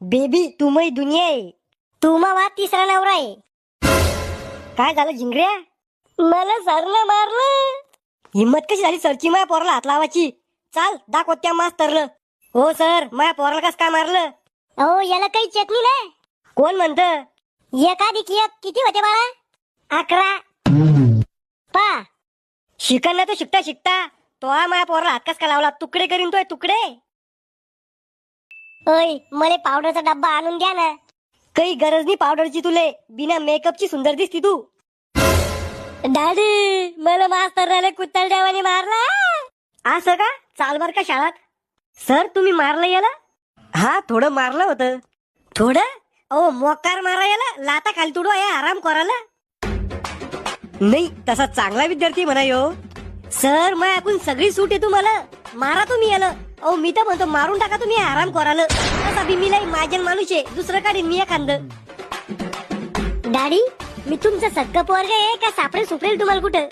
Baby तू मै दुनिया आहे तू वा तिसरा नवरा आहे काय झालं जिंगऱ्या मला सरनं मारलं. हिम्मत कशी झाली सरची माया पोराला हात लावायची? चाल दाखव त्या मास्तरलं हो सर माया पोराला कस काय मारलं? अहो याला काही चटणी नाही. कोण म्हणत? एकाधिक एक. किती होते बाळा? अकरा. पा. शिकन तो शिकता शिकता. तो हा माया पोराला हात कस काय लावला? तुकडे करीन तोय तुकडे. ओय मला पावडरचा डब्बा आणून द्या ना. काही गरज नाही पावडरची तुले. बिना मेकअपची सुंदर दिसती तू. डॅडी मला मास्तर राहिले कुत्तल देवानी मारला. असं का? चाल बर का शाळात. सर तुम्ही मारलं याला? हा थोडं मारलं होतं. थोडं? ओ मोकार मारा याला. लाता खाली तुडवा या आराम करायला. नाही तसा चांगला विद्यार्थी म्हणा यो सर मग आपण सगळी सूट आहे तुम्हाला मारा तुम्ही याला. अहो मी तर म्हणतो मारून टाका तुम्ही आराम कराल असा बी मी माझ्या माणूस आहे. दुसरं काढीन मी एखाद. डॅडी मी तुमचं सक्क पोरग आहे का सापडेल सुपडेल तुम्हाला कुठं?